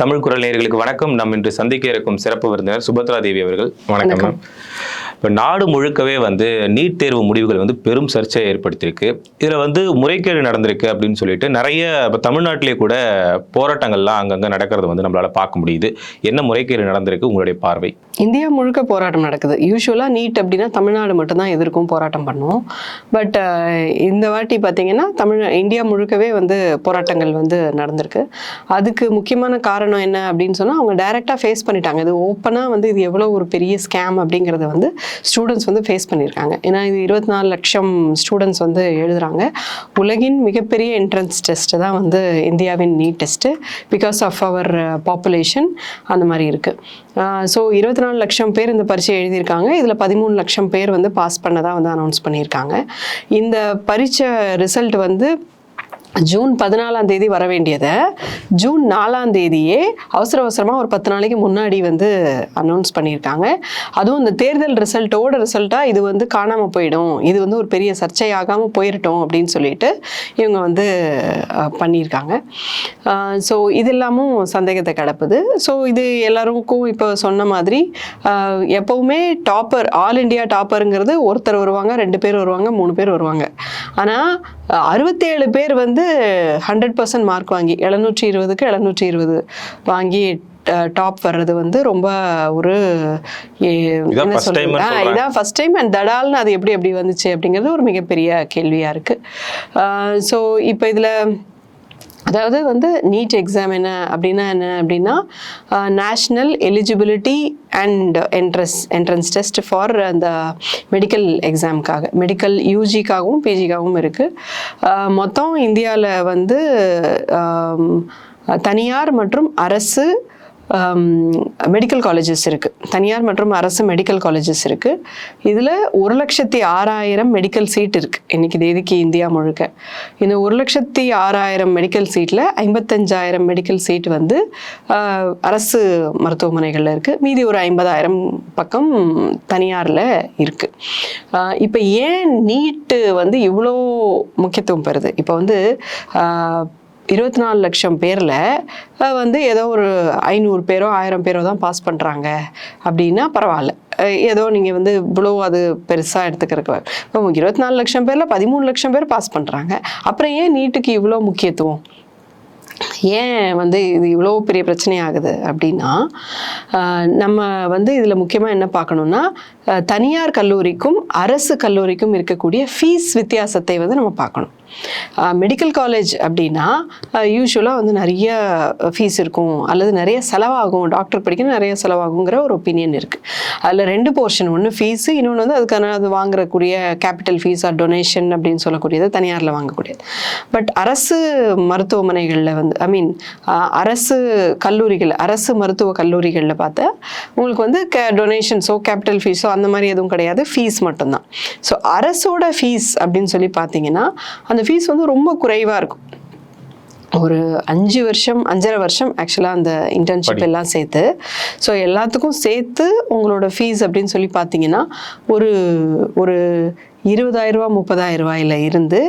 தமிழ் குரல் நேயர்களுக்கு வணக்கம். நாம் இன்று சந்திக்க இருக்கும் சிறப்பு விருந்தினர் சுபத்ரா தேவி அவர்கள். வணக்கம் இப்போ நாடு முழுக்கவே வந்து நீட் தேர்வு முடிவுகள் வந்து பெரும் சர்ச்சையை ஏற்படுத்தியிருக்கு. இதில் வந்து முறைகேடு நடந்திருக்கு அப்படின்னு சொல்லிட்டு நிறைய இப்போ தமிழ்நாட்டிலே கூட போராட்டங்கள்லாம் அங்கங்கே நடக்கிறது வந்து நம்மளால் பார்க்க முடியுது. என்ன முறைகேடு நடந்திருக்கு உங்களுடைய பார்வை? இந்தியா முழுக்க போராட்டம் நடக்குது. யூஸ்வலாக நீட் அப்படின்னா தமிழ்நாடு மட்டும்தான் எதிர்க்கும் போராட்டம் பண்ணுவோம். பட் இந்த வாட்டி பார்த்தீங்கன்னா தமிழ் இந்தியா முழுக்கவே வந்து போராட்டங்கள் வந்து நடந்திருக்கு. அதுக்கு முக்கியமான காரணம் என்ன அப்படின்னு சொன்னால் அவங்க டைரெக்டாக ஃபேஸ் பண்ணிட்டாங்க. இது ஓப்பனாக வந்து இது எவ்வளோ ஒரு பெரிய ஸ்கேம் அப்படிங்கிறத வந்து ஸ்டூடெண்ட்ஸ் வந்து ஃபேஸ் பண்ணியிருக்காங்க. ஏன்னா இது இருபத்தி நாலு லட்சம் ஸ்டூடெண்ட்ஸ் வந்து எழுதுகிறாங்க உலகின் மிகப்பெரிய என்ட்ரன்ஸ் டெஸ்ட்டு தான் வந்து இந்தியாவின் NEET test because of our population அந்த மாதிரி இருக்குது ஸோ இருபத்தி நாலு லட்சம் பேர் இந்த பரீட்சை எழுதியிருக்காங்க. இதில் பதிமூணு லட்சம் பேர் வந்து பாஸ் பண்ணதான் வந்து அனௌன்ஸ் பண்ணியிருக்காங்க. இந்த பரீட்சை ரிசல்ட் வந்து ஜூன் பதினாலாம் தேதி வர வேண்டியதை ஜூன் நாலாம் தேதியே அவசர அவசரமாக ஒரு பத்து நாளைக்கு முன்னாடி வந்து அனௌன்ஸ் பண்ணியிருக்காங்க. அதுவும் இந்த தேர்தல் ரிசல்ட்டோட ரிசல்ட்டாக இது வந்து காணாமல் போயிடும். இது வந்து ஒரு பெரிய சர்ச்சையாகாமல் போயிடட்டும் அப்படின்னு சொல்லிட்டு இவங்க வந்து பண்ணியிருக்காங்க. ஸோ இது எல்லாமும் சந்தேகத்தை கிடப்புது ஸோ இது எல்லாருக்கும் இப்போ சொன்ன மாதிரி எப்போவுமே டாப்பர் ஆல் இண்டியா டாப்பருங்கிறது ஒருத்தர் வருவாங்க ரெண்டு பேர் வருவாங்க மூணு பேர் வருவாங்க. ஆனால் அறுபத்தேழு பேர் வந்து ஹண்ட்ரட் பர்சன்ட் மார்க் வாங்கி எழுநூற்றி இருபதுக்கு எழுநூற்றி இருபது வாங்கி டாப் வர்றது வந்து ரொம்ப ஒரு என்ன first time சொல்றது? இதான் ஃபர்ஸ்ட் டைம் அண்ட் தடால்னு அது எப்படி எப்படி வந்துச்சு அப்படிங்கிறது ஒரு மிகப்பெரிய கேள்வியாக இருக்குது ஸோ இப்போ இதில் அதாவது வந்து நீட் எக்ஸாம் என்ன அப்படின்னா என்ன அப்படின்னா national eligibility and entrance entrance test for அந்த மெடிக்கல் எக்ஸாமுக்காக மெடிக்கல் யூஜிக்காகவும் பிஜிக்காகவும் இருக்குது மொத்தம் இந்தியாவில் வந்து தனியார் மற்றும் அரசு மெடிக்கல் காலேஜஸ் இருக்குது தனியார் மற்றும் அரசு மெடிக்கல் காலேஜஸ் இருக்குது இதில் ஒரு லட்சத்தி ஆறாயிரம் மெடிக்கல் சீட் இருக்குது இன்றைக்கி தேதிக்கு இந்தியா முழுக்க. இந்த ஒரு லட்சத்தி ஆறாயிரம் மெடிக்கல் சீட்டில் ஐம்பத்தஞ்சாயிரம் மெடிக்கல் சீட் வந்து அரசு மருத்துவமனைகளில் இருக்குது மீதி ஒரு ஐம்பதாயிரம் பக்கம் தனியாரில் இருக்குது இப்போ ஏன் நீட்டு வந்து இவ்வளோ முக்கியத்துவம் பெறுது? இப்போ வந்து இருபத்தி நாலு லட்சம் பேரில் வந்து ஏதோ ஒரு ஐநூறு பேரோ ஆயிரம் பேரோ தான் பாஸ் பண்ணுறாங்க அப்படின்னா பரவாயில்ல. ஏதோ நீங்கள் வந்து இவ்வளோ அது பெருசாக எடுத்துக்கிறக்கு இப்போ இருபத்தி நாலு லட்சம் பேரில் பதிமூணு லட்சம் பேர் பாஸ் பண்ணுறாங்க அப்புறம் ஏன் நீட்டுக்கு இவ்வளோ முக்கியத்துவம்? ஏன் வந்து இது இவ்வளோ பெரிய பிரச்சனை ஆகுது அப்படின்னா நம்ம வந்து இதில் முக்கியமாக என்ன பார்க்கணுன்னா தனியார் கல்லூரிக்கும் அரசு கல்லூரிக்கும் இருக்கக்கூடிய ஃபீஸ் வித்தியாசத்தை வந்து நம்ம பார்க்கணும். மெடிக்கல் காலேஜ் அப்படின்னா யூஸ்வலாக வந்து நிறைய ஃபீஸ் இருக்கும். அல்லது நிறைய செலவாகும். டாக்டர் படிக்க நிறைய செலவாகுங்கிற ஒரு ஒப்பீனியன் இருக்குது அதில் ரெண்டு போர்ஷன் ஒன்று ஃபீஸு இன்னொன்று வந்து அதுக்கான அது வாங்குறக்கூடிய கேபிட்டல் ஃபீஸ் ஆர் டொனேஷன் அப்படின்னு சொல்லக்கூடியது தனியாரில் வாங்கக்கூடியது. பட் அரசு மருத்துவமனைகளில் வந்து ஐ மீன் அரசு கல்லூரிகள் அரசு மருத்துவ கல்லூரிகளில் பார்த்தா உங்களுக்கு வந்து கே டொனேஷன்ஸோ கேபிட்டல் ஃபீஸோ அந்த மாதிரி எதுவும் கிடையாது. ஃபீஸ் மட்டும்தான். ஸோ அரசோட ஃபீஸ் அப்படின்னு சொல்லி பார்த்தீங்கன்னா அந்த ஃபீஸ் வந்து ரொம்ப குறைவாக இருக்கும். ஒரு அஞ்சு வருஷம் அஞ்சரை வருஷம் ஆக்சுவலாக அந்த இன்டர்ன்ஷிப் எல்லாம் சேர்த்து. ஸோ எல்லாத்துக்கும் சேர்த்து உங்களோட ஃபீஸ் அப்படின்னு சொல்லி பார்த்தீங்கன்னா ஒரு ஒரு இருபதாயிரம் ரூபா முப்பதாயிரம் ரூபாயில இருந்து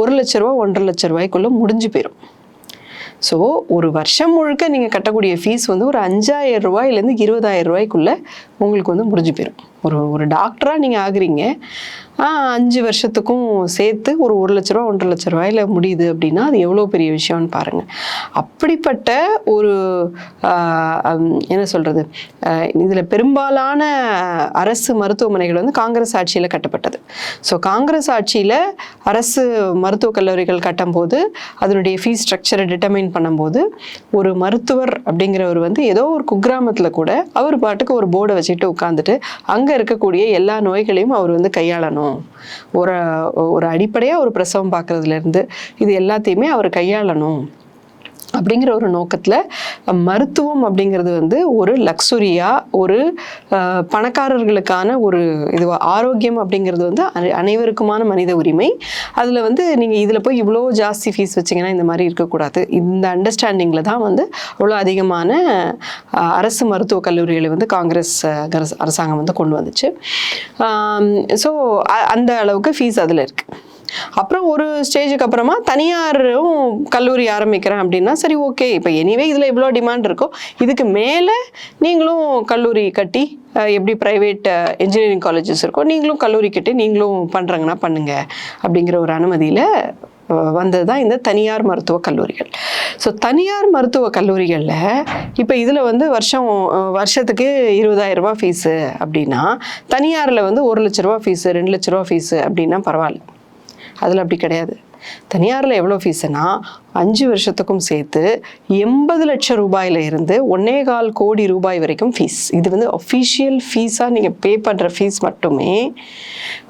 ஒரு லட்ச ரூபா ஒன்றரை லட்ச ரூபாய்க்குள்ளே முடிஞ்சு போயிடும் ஸோ ஒரு வருஷம் முழுக்க நீங்கள் கட்டக்கூடிய ஃபீஸ் வந்து ஒரு அஞ்சாயிரம் ரூபாயிலேருந்து இருபதாயிரம் ரூபாய்க்குள்ளே உங்களுக்கு வந்து முடிஞ்சு போயிடும் ஒரு ஒரு டாக்டராக நீங்கள் ஆகுறீங்க. அஞ்சு வருஷத்துக்கும் சேர்த்து ஒரு ஒரு லட்ச ரூபா ஒன்றரை லட்ச ரூபாயில் முடியுது அப்படின்னா அது எவ்வளோ பெரிய விஷயம்னு பாருங்கள் அப்படிப்பட்ட ஒரு என்ன சொல்கிறது இதில் பெரும்பாலான அரசு மருத்துவமனைகள் வந்து காங்கிரஸ் ஆட்சியில் கட்டப்பட்டது. ஸோ காங்கிரஸ் ஆட்சியில் அரசு மருத்துவக் கல்லூரிகள் கட்டும்போது அதனுடைய ஃபீஸ் ஸ்ட்ரக்சரை டிட்டர்மைன் பண்ணும்போது ஒரு மருத்துவர் அப்படிங்கிறவர் வந்து ஏதோ ஒரு குக்கிராமத்தில் கூட அவர் பாட்டுக்கு ஒரு போர்டை வச்சுட்டு உட்காந்துட்டு அங்கே இருக்கக்கூடிய எல்லா நோய்களையும் அவர் வந்து கையாளணும். ஒரு ஒரு அடிப்படையாக ஒரு பிரசவம் பார்க்குறதுலேருந்து இது எல்லாத்தையுமே அவர் கையாளணும் அப்படிங்கிற ஒரு நோக்கத்தில் மருத்துவம் அப்படிங்கிறது வந்து ஒரு லக்ஸுரியாக ஒரு பணக்காரர்களுக்கான ஒரு இது ஆரோக்கியம் அப்படிங்கிறது வந்து அனைவருக்குமான மனித உரிமை. அதில் வந்து நீங்கள் இதில் போய் இவ்வளோ ஜாஸ்தி ஃபீஸ் வச்சிங்கன்னா இந்த மாதிரி இருக்கக்கூடாது. இந்த அண்டர்ஸ்டாண்டிங்கில் தான் வந்து அவ்வளோ அதிகமான அரசு மருத்துவக் கல்லூரிகளை வந்து காங்கிரஸ் அரசாங்கம் வந்து கொண்டு வந்துச்சு. ஸோ அந்த அளவுக்கு ஃபீஸ் அதில் இருக்குது அப்புறம் ஒரு ஸ்டேஜுக்கு அப்புறமா தனியாரும் கல்லூரி ஆரம்பிக்கிறேன் அப்படின்னா சரி ஓகே இப்போ எனிவே இதில் இவ்வளோ டிமாண்ட் இருக்கோ இதுக்கு மேலே நீங்களும் கல்லூரி கட்டி எப்படி ப்ரைவேட் இன்ஜினியரிங் காலேஜஸ் இருக்கோ நீங்களும் கல்லூரி கட்டி நீங்களும் பண்ணுறாங்கன்னா பண்ணுங்கள் அப்படிங்கிற ஒரு அனுமதியில் வந்தது தான் இந்த தனியார் மருத்துவக் கல்லூரிகள். ஸோ தனியார் மருத்துவக் கல்லூரிகளில் இப்போ இதில் வந்து வருஷம் வருஷத்துக்கு இருபதாயிரம் ரூபாய் ஃபீஸு அப்படின்னா தனியாரில் வந்து ஒரு லட்ச ரூபா ஃபீஸு ரெண்டு லட்ச ரூபா ஃபீஸு அப்படின்னா பரவாயில்ல. அதில் அப்படி கிடையாது. தனியாரில் எவ்வளோ ஃபீஸுனா அஞ்சு வருஷத்துக்கும் சேர்த்து எண்பது லட்சம் ரூபாயில இருந்து ஒன்னே கால் கோடி ரூபாய் வரைக்கும் ஃபீஸ் இது வந்து அஃபிஷியல் ஃபீஸாக நீங்கள் பே பண்ணுற ஃபீஸ் மட்டுமே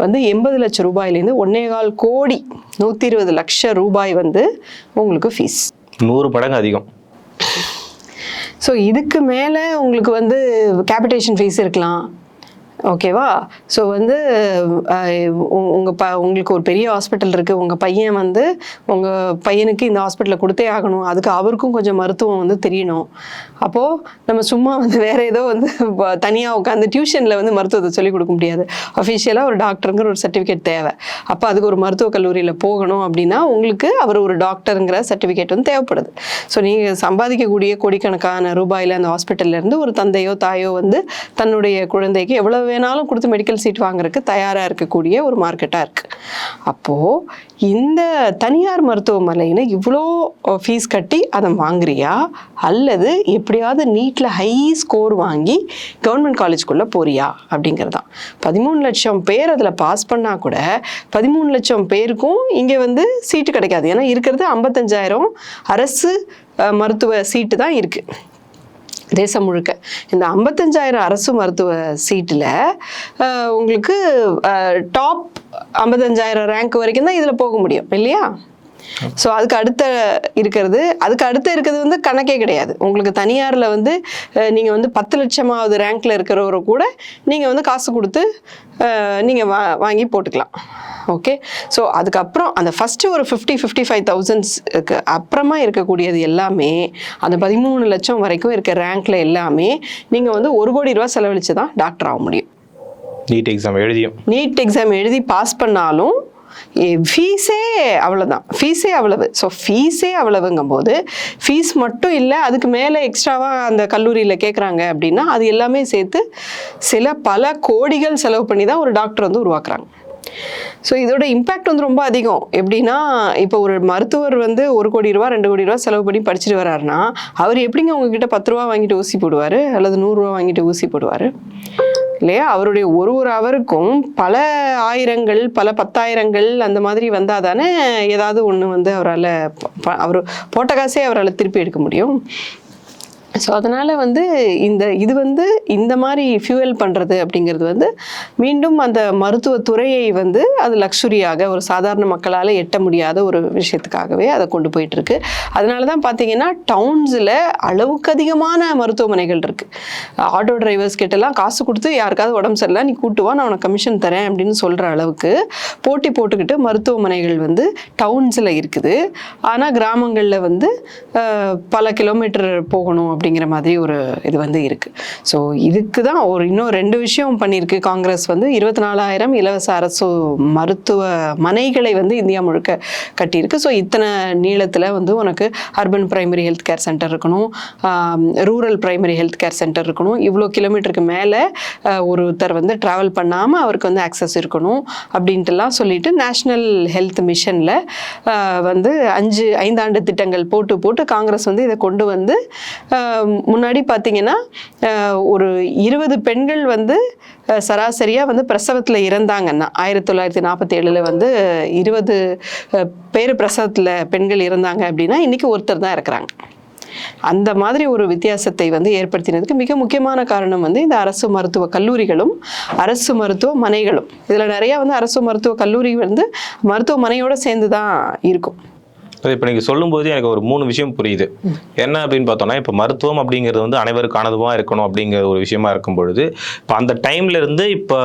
வந்து எண்பது லட்சம் ரூபாயிலேருந்து ஒன்னே கால் கோடி நூற்றி இருபது லட்சம் ரூபாய் வந்து உங்களுக்கு ஃபீஸ் நூறு மடங்கு அதிகம். ஸோ இதுக்கு மேலே உங்களுக்கு வந்து கேபிட்டேஷன் ஃபீஸ் இருக்கலாம். ஓகேவா? ஸோ வந்து உங்கள் ப உங்களுக்கு ஒரு பெரிய ஹாஸ்பிட்டல் இருக்குது உங்கள் பையன் வந்து உங்கள் பையனுக்கு இந்த ஹாஸ்பிட்டலில் கொடுத்தே ஆகணும். அதுக்கு அவருக்கும் கொஞ்சம் மருத்துவம் வந்து தெரியணும். அப்போது நம்ம சும்மா வந்து வேறு ஏதோ வந்து தனியாக உட்காந்து டியூஷனில் வந்து மருத்துவத்தை சொல்லிக் கொடுக்க முடியாது. அஃபிஷியலாக ஒரு டாக்டருங்கிற ஒரு சர்டிஃபிகேட் தேவை. அப்போ அதுக்கு ஒரு மருத்துவக் கல்லூரியில் போகணும் அப்படின்னா உங்களுக்கு அவர் ஒரு டாக்டருங்கிற சர்டிஃபிகேட் வந்து தேவைப்படுது. ஸோ நீங்கள் சம்பாதிக்கக்கூடிய கோடிக்கணக்கான ரூபாயில் அந்த ஹாஸ்பிட்டல்ல இருந்து ஒரு தந்தையோ தாயோ வந்து தன்னுடைய குழந்தைக்கு எவ்வளோ வேணாலும் கொடுத்து மெடிக்கல் சீட் வாங்குறதுக்கு தயாராக இருக்கக்கூடிய ஒரு மார்க்கெட்டாக இருக்குது அப்போது இந்த தனியார் மருத்துவமனையில் இவ்வளோ ஃபீஸ் கட்டி அதை வாங்குறியா? அல்லது எப்படியாவது நீட்டில் ஹை ஸ்கோர் வாங்கி கவர்மெண்ட் காலேஜ்குள்ளே போறியா? அப்படிங்கிறதான் பதிமூணு லட்சம் பேர் அதில் பாஸ் பண்ணால் கூட பதிமூணு லட்சம் பேருக்கும் இங்கே வந்து சீட்டு கிடைக்காது. ஏன்னா இருக்கிறது ஐம்பத்தஞ்சாயிரம் அரசு மருத்துவ சீட்டு தான் இருக்குது தேசம் முழுக்க. இந்த ஐம்பத்தஞ்சாயிரம் அரசு மருத்துவ சீட்டில் உங்களுக்கு டாப் ஐம்பத்தஞ்சாயிரம் ரேங்க் வரைக்கும் தான் இதில் போக முடியும் இல்லையா? ஸோ அதுக்கு அடுத்த இருக்கிறது அதுக்கு அடுத்த இருக்கிறது வந்து கணக்கே கிடையாது. உங்களுக்கு தனியாரில் வந்து நீங்கள் வந்து பத்து லட்சமாவது ரேங்க்கில் இருக்கிறவரை கூட நீங்கள் வந்து காசு கொடுத்து நீங்கள் வா வாங்கி போட்டுக்கலாம். ஓகே ஸோ அதுக்கப்புறம் அந்த ஃபஸ்ட்டு ஒரு ஃபிஃப்டி ஃபிஃப்டி ஃபைவ் தௌசண்ட்ஸ்க்கு அப்புறமா இருக்கக்கூடியது எல்லாமே அந்த பதிமூணு லட்சம் வரைக்கும் இருக்க ரேங்க்ல எல்லாமே நீங்கள் வந்து ஒரு கோடி ரூபா செலவழித்து தான் டாக்டர் ஆக முடியும். நீட் எக்ஸாம் எழுதியும். நீட் எக்ஸாம் எழுதி பாஸ் பண்ணாலும் ஃபீஸே அவ்வளோதான் ஃபீஸே அவ்வளவு. ஸோ ஃபீஸே அவ்வளவுங்கும் போது ஃபீஸ் மட்டும் இல்லை அதுக்கு மேலே எக்ஸ்ட்ராவாக அந்த கல்லூரியில் கேட்குறாங்க அப்படின்னா அது எல்லாமே சேர்த்து சில பல கோடிகள் செலவு பண்ணி தான் ஒரு டாக்டர் வந்து உருவாக்குறாங்க. ஸோ இதோட இம்பேக்ட் வந்து ரொம்ப அதிகம். எப்படின்னா இப்போ ஒரு மருத்துவர் வந்து ஒரு கோடி ரூபா ரெண்டு கோடி ரூபா செலவு பண்ணி படிச்சுட்டு வர்றாருன்னா அவர் எப்படிங்க உங்ககிட்ட பத்து ரூபா வாங்கிட்டு ஊசி போடுவார்? அல்லது நூறுரூவா வாங்கிட்டு ஊசி போடுவார்? இல்லையா? அவருடைய ஒரு ஒரு அவருக்கும் பல ஆயிரங்கள் பல பத்தாயிரங்கள் அந்த மாதிரி வந்தால் தானே ஏதாவது ஒன்று வந்து அவரால் அவர் போட்ட காசே அவரால் திருப்பி எடுக்க முடியும். ஸோ அதனால் வந்து இந்த இது வந்து இந்த மாதிரி ஃபியூவல் பண்ணுறது அப்படிங்கிறது வந்து மீண்டும் அந்த மருத்துவத்துறையை வந்து அது லக்ஸுரியாக ஒரு சாதாரண மக்களால் எட்ட முடியாத ஒரு விஷயத்துக்காகவே அதை கொண்டு போயிட்டுருக்கு. அதனால தான் பார்த்தீங்கன்னா டவுன்ஸில் அளவுக்கு அதிகமான மருத்துவமனைகள் இருக்குது ஆட்டோ டிரைவர்ஸ் கிட்டலாம் காசு கொடுத்து யாருக்காவது உடம்பு சரியில்லை நீ கூட்டு வா நான் உனக்கு கமிஷன் தரேன் அப்படின்னு சொல்கிற அளவுக்கு போட்டி போட்டுக்கிட்டு மருத்துவமனைகள் வந்து டவுன்ஸில் இருக்குது. ஆனால் கிராமங்களில் வந்து பல கிலோமீட்டர் போகணும் அப்படிங்கிற மாதிரி ஒரு இது வந்து இருக்குது ஸோ இதுக்கு தான் ஒரு இன்னும் ரெண்டு விஷயம் பண்ணியிருக்கு. காங்கிரஸ் வந்து இருபத்தி நாலாயிரம் இலவச அரசு மருத்துவ மனைகளை வந்து இந்தியா முழுக்க கட்டியிருக்கு. ஸோ இத்தனை நீளத்தில் வந்து உனக்கு urban primary health care centre இருக்கணும் rural primary health care centre இருக்கணும். இவ்வளோ கிலோமீட்டருக்கு மேலே ஒருத்தர் வந்து ட்ராவல் பண்ணாமல் அவருக்கு வந்து ஆக்சஸ் இருக்கணும் அப்படின்ட்டுலாம் சொல்லிட்டு நேஷ்னல் ஹெல்த் மிஷனில் வந்து அஞ்சு ஐந்தாண்டு திட்டங்கள் போட்டு போட்டு காங்கிரஸ் வந்து இதை கொண்டு வந்து முன்னாடி பார்த்தீங்கன்னா ஒரு இருபது பெண்கள் வந்து சராசரியாக வந்து பிரசவத்தில் இறந்தாங்கன்னா ஆயிரத்தி தொள்ளாயிரத்தி நாற்பத்தி ஏழில் வந்து இருபது பேர் பிரசவத்தில் பெண்கள் இறந்தாங்க அப்படின்னா இன்றைக்கி ஒருத்தர் தான் இருக்கிறாங்க அந்த மாதிரி ஒரு வித்தியாசத்தை வந்து ஏற்படுத்தினதுக்கு மிக முக்கியமான காரணம் வந்து இந்த அரசு மருத்துவ கல்லூரிகளும் அரசு மருத்துவமனைகளும் இதில் நிறையா வந்து அரசு மருத்துவ கல்லூரி வந்து மருத்துவமனையோடு சேர்ந்து தான் இருக்கும். இப்போ நீங்கள் சொல்லும்போது எனக்கு ஒரு மூணு விஷயம் புரியுது. என்ன அப்படின்னு பார்த்தோம்னா இப்போ மருத்துவம் அப்படிங்கிறது வந்து அனைவருக்கானதுமாக இருக்கணும் அப்படிங்கிற ஒரு விஷயமா இருக்கும் பொழுது இப்போ அந்த டைம்ல இருந்து இப்போ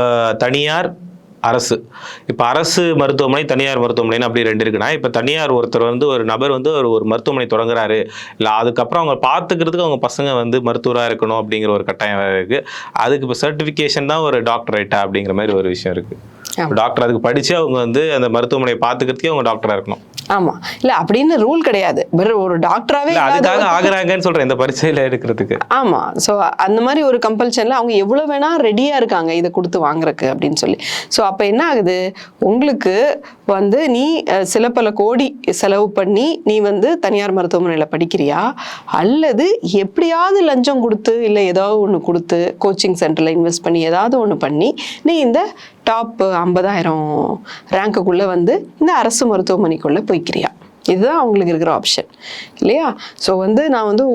தனியார் அரசு. இப்போ அரசு மருத்துவமனை தனியார் மருத்துவமனைன்னு அப்படி ரெண்டு இருக்குன்னா இப்போ தனியார் ஒருத்தர் வந்து ஒரு நபர் வந்து ஒரு ஒரு மருத்துவமனை தொடங்குறாரு. இல்லை அதுக்கப்புறம் அவங்க பார்த்துக்கிறதுக்கு அவங்க பசங்க வந்து மருத்துவராக இருக்கணும் அப்படிங்கிற ஒரு கட்டாயம் வேற இருக்கு. அதுக்கு இப்போ சர்டிஃபிகேஷன் தான் ஒரு டாக்டரேட்டா அப்படிங்கிற மாதிரி ஒரு விஷயம் இருக்கு. ஆமா. டாக்டர் அதுக்கு படிச்சு அவங்க வந்து அந்த மருத்துவமனையை பார்த்துக்கிறதுக்கே அவங்க டாக்டரா இருக்கணும். ஆமா. இல்ல அப்படின்னு ரூல் கிடையாது. வெறும் ஒரு இல்லாத அதுக்காக ஆகுறாங்கன்னு சொல்றேன் இந்த பரீட்சையில இருக்கிறதுக்கு ஆமா. ஸோ அந்த மாதிரி ஒரு கம்பல்ஷன்ல அவங்க எவ்வளவு வேணா ரெடியா இருக்காங்க இதை கொடுத்து வாங்குறதுக்கு அப்படின்னு சொல்லி. ஸோ அப்போ என்ன ஆகுது? உங்களுக்கு வந்து நீ சில பல கோடி செலவு பண்ணி நீ வந்து தனியார் மருத்துவமனையில் படிக்கிறியா? அல்லது எப்படியாவது லஞ்சம் கொடுத்து இல்லை ஏதாவது ஒன்று கொடுத்து கோச்சிங் சென்டரில் இன்வெஸ்ட் பண்ணி ஏதாவது ஒன்று பண்ணி நீ இந்த டாப் ஐம்பதாயிரம் ரேங்க்குக்குள்ளே வந்து இந்த அரசு மருத்துவமனைக்குள்ளே போய்க்கிறியா? இதுதான் அவங்களுக்கு இருக்கிற ஆப்ஷன் இல்லையா? ஸோ வந்து நான் வந்து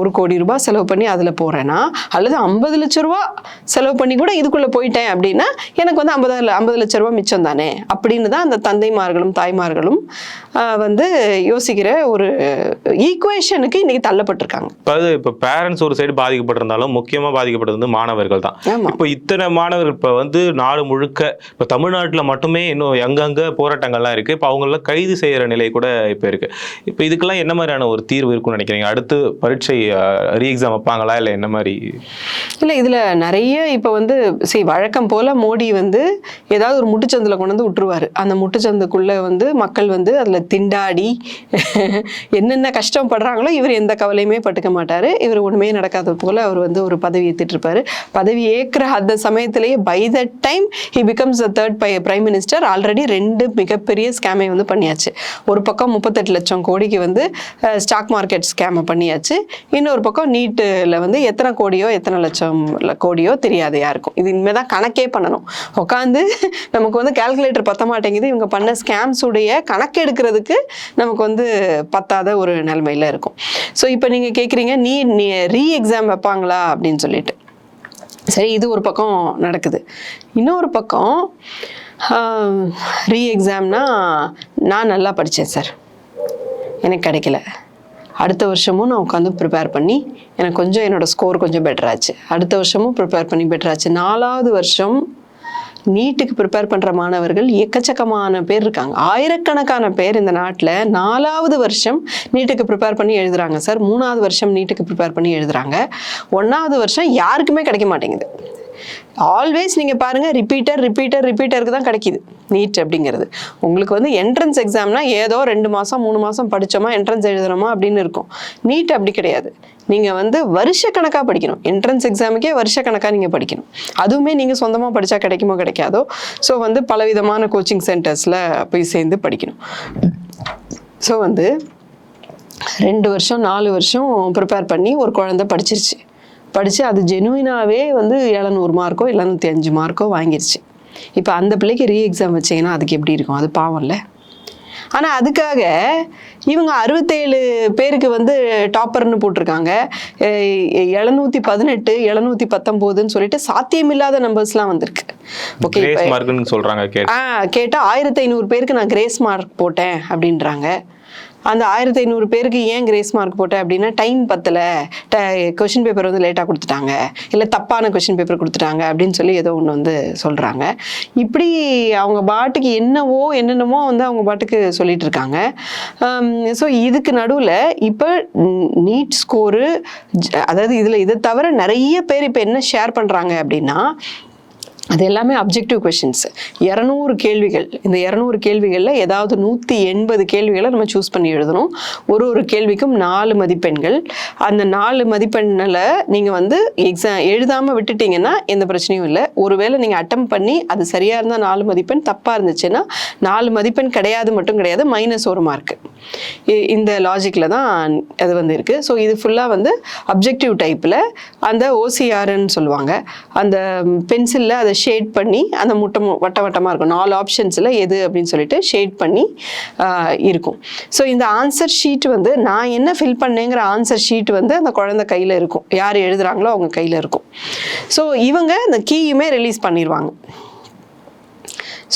ஒரு கோடி ரூபாய் செலவு பண்ணி அதில் போகிறேன்னா அல்லது ஐம்பது லட்ச ரூபா செலவு பண்ணி கூட இதுக்குள்ளே போயிட்டேன் அப்படின்னா எனக்கு வந்து ஐம்பது ஐம்பது லட்ச ரூபா மிச்சம் தானே? அப்படின்னு தான் அந்த தந்தைமார்களும் தாய்மார்களும் வந்து யோசிக்கிற ஒரு ஈக்குவேஷனுக்கு இன்னைக்கு தள்ளப்பட்டிருக்காங்க. இப்போ அது இப்போ பேரண்ட்ஸ் ஒரு சைடு பாதிக்கப்பட்டிருந்தாலும் முக்கியமாக பாதிக்கப்பட்டது வந்து மாணவர்கள் தான். இப்போ இத்தனை மாணவர்கள் இப்போ வந்து நாடு முழுக்க இப்போ தமிழ்நாட்டில் மட்டுமே இன்னும் எங்கெங்க போராட்டங்கள்லாம் இருக்கு. இப்போ அவங்கள கைது செய்யற நிலை கூட இப்போ இருக்குது இப்போ இதுக்கெல்லாம் என்ன மாதிரியான ஒரு தீர்வு இருக்கும்னு நினைக்கிறீங்க? அடுத்து பரீட்சை ரீ எக்ஸாம் வைப்பாங்களா இல்லை என்ன மாதிரி? இல்லை இதில் நிறைய இப்போ வந்து சரி வழக்கம் போல் மோடி வந்து ஏதாவது ஒரு முட்டுச்சந்தில் கொண்டு வந்து விட்டுருவார். அந்த முட்டுச்சந்துக்குள்ளே வந்து மக்கள் வந்து அதில் திண்டாடி என்னென்ன கஷ்டப்படுறாங்களோ இவர் எந்த கவலையுமே பட்டுக்க மாட்டார். இவர் ஒன்றுமே நடக்காத போல் அவர் வந்து ஒரு பதவி ஏற்றிட்டுருப்பார் பதவி ஏற்கிற அந்த சமயத்திலேயே by the time he becomes the third by prime minister already ரெண்டு மிகப்பெரிய ஸ்கேமை வந்து பண்ணியாச்சு. ஒரு பக்கம் முப்பத்தெட்டு லட்சம் கோடிக்கு வந்து ஸ்டாக் மார்க்கெட் ஸ்கேமை பண்ணியாச்சு. இன்னொரு பக்கம் நீட்டில் வந்து எத்தனை கோடியோ எத்தனை லட்சம் கோடியோ தெரியாது யாருக்கும். இது இனிமேல் தான் கணக்கே பண்ணணும். உட்காந்து நமக்கு வந்து கால்குலேட்டர் பத்த மாட்டேங்குது. இவங்க பண்ண ஸ்கேம்ஸ் உடைய கணக்கு எடுக்கிறதுக்கு நமக்கு வந்து பத்தாத ஒரு நிலைமையில் இருக்கும். ஸோ இப்போ நீங்கள் கேட்குறீங்க நீ நீ ரீ எக்ஸாம் வைப்பாங்களா அப்படின்னு சொல்லிட்டு. சரி இது ஒரு பக்கம் நடக்குது. இன்னொரு பக்கம் ரீ எக்ஸாம்னா நான் நல்லா படித்தேன் சார். எனக்கு கிடைக்கல. அடுத்த வருஷமும் நான் உட்காந்து ப்ரிப்பேர் பண்ணி எனக்கு கொஞ்சம் என்னோடய ஸ்கோர் கொஞ்சம் பெட்டராச்சு அடுத்த வருஷமும் ப்ரிப்பேர் பண்ணி பெட்டராச்சு நாலாவது வருஷம் நீட்டுக்கு ப்ரிப்பேர் பண்ணுற மாணவர்கள் எக்கச்சக்கமான பேர் இருக்காங்க. ஆயிரக்கணக்கான பேர் இந்த நாட்டில் நாலாவது வருஷம் நீட்டுக்கு ப்ரிப்பேர் பண்ணி எழுதுகிறாங்க சார். மூணாவது வருஷம் நீட்டுக்கு ப்ரிப்பேர் பண்ணி எழுதுறாங்க. ஒன்றாவது வருஷம் யாருக்குமே கிடைக்க மாட்டேங்குது. ஆல்வேஸ் நீங்கள் பாருங்கள் ரிப்பீட்டர் ரிப்பீட்டர் ரிப்பீட்டருக்கு தான் கிடைக்கிது. நீட் அப்படிங்கிறது. உங்களுக்கு வந்து என்ட்ரன்ஸ் எக்ஸாம்னா ஏதோ ரெண்டு மாதம் மூணு மாதம் படித்தோமா என்ட்ரன்ஸ் எழுதுகிறோமா அப்படின்னு இருக்கும். நீட் அப்படி கிடையாது. நீங்கள் வந்து வருஷக்கணக்காக படிக்கணும். என்ட்ரன்ஸ் எக்ஸாமுக்கே வருஷக்கணக்காக நீங்கள் படிக்கணும். அதுவுமே நீங்கள் சொந்தமாக படித்தா கிடைக்குமோ கிடைக்காதோ? ஸோ வந்து பலவிதமான கோச்சிங் சென்டர்ஸில் போய் சேர்ந்து படிக்கணும். ஸோ வந்து ரெண்டு வருஷம் நாலு வருஷம் ப்ரிப்பேர் பண்ணி ஒரு குழந்தை படிச்சிருச்சு. படித்து அது ஜெனுவினாகவே வந்து எழுநூறு மார்க்கோ எழுநூற்றி அஞ்சு மார்க்கோ வாங்கிருச்சு. இப்போ அந்த பிள்ளைக்கு ரீ எக்ஸாம் வச்சிங்கன்னா அதுக்கு எப்படி இருக்கும்? அது பாவம்ல ஆனால் அதுக்காக இவங்க அறுபத்தேழு பேருக்கு வந்து டாப்பர்னு போட்டிருக்காங்க. எழுநூற்றி பதினெட்டு எழுநூற்றி பத்தொம்போதுன்னு சொல்லிட்டு சாத்தியமில்லாத நம்பர்ஸ்லாம் வந்திருக்கு. ஓகே கேட்டு. ஆ கேட்டால் ஆயிரத்தி ஐநூறு பேருக்கு நான் கிரேஸ் மார்க் போட்டேன் அப்படின்றாங்க. அந்த ஆயிரத்தி ஐநூறு பேருக்கு ஏன் கிரேஸ் மார்க் போட்டேன் அப்படின்னா டைம் பத்தல. கொஷின் பேப்பர் வந்து லேட்டாக கொடுத்துட்டாங்க. இல்லை தப்பான கொஷின் பேப்பர் கொடுத்துட்டாங்க அப்படின்னு சொல்லி ஏதோ ஒன்று வந்து சொல்கிறாங்க இப்படி அவங்க பாட்டுக்கு என்னவோ என்னென்னமோ வந்து அவங்க பாட்டுக்கு சொல்லிட்டு இருக்காங்க. ஸோ இதுக்கு நடுவில் இப்போ நீட் ஸ்கோரு அதாவது இதில் இதை தவிர நிறைய பேர் இப்போ என்ன ஷேர் பண்ணுறாங்க அப்படின்னா அது எல்லாமே அப்ஜெக்டிவ் கொஷின்ஸ் இரநூறு கேள்விகள். இந்த இரநூறு கேள்விகளில் ஏதாவது நூற்றி எண்பது கேள்விகளை நம்ம சூஸ் பண்ணி எழுதணும். ஒரு ஒரு கேள்விக்கும் நாலு மதிப்பெண்கள். அந்த நாலு மதிப்பெண்ணில் நீங்கள் வந்து எக்ஸாம் எழுதாமல் விட்டுட்டீங்கன்னா எந்த பிரச்சனையும் இல்லை. ஒருவேளை நீங்கள் அட்டம் பண்ணி அது சரியாக இருந்தால் நாலு மதிப்பெண் தப்பாக இருந்துச்சுன்னா நாலு மதிப்பெண் கிடையாது மட்டும் கிடையாது மைனஸ் ஒரு மார்க் இந்த லாஜிக்கில் தான் அது வந்து இருக்குது ஸோ இது ஃபுல்லாக வந்து அப்ஜெக்டிவ் டைப்பில் அந்த ஓசிஆர்ன்னு சொல்லுவாங்க. அந்த பென்சிலில் அதை ஷேட் பண்ணி அந்த முட்டை வட்ட வட்டமாக இருக்கும். நாலு ஆப்ஷன்ஸில் எது அப்படின்னு சொல்லிட்டு ஷேட் பண்ணி இருக்கும். ஸோ இந்த ஆன்சர் ஷீட் வந்து நான் என்ன ஃபில் பண்ணேங்கிற ஆன்சர் ஷீட் வந்து அந்த குழந்தை கையில் இருக்கும். யார் எழுதுகிறாங்களோ அவங்க கையில் இருக்கும். ஸோ இவங்க அந்த கீயுமே ரிலீஸ் பண்ணிடுவாங்க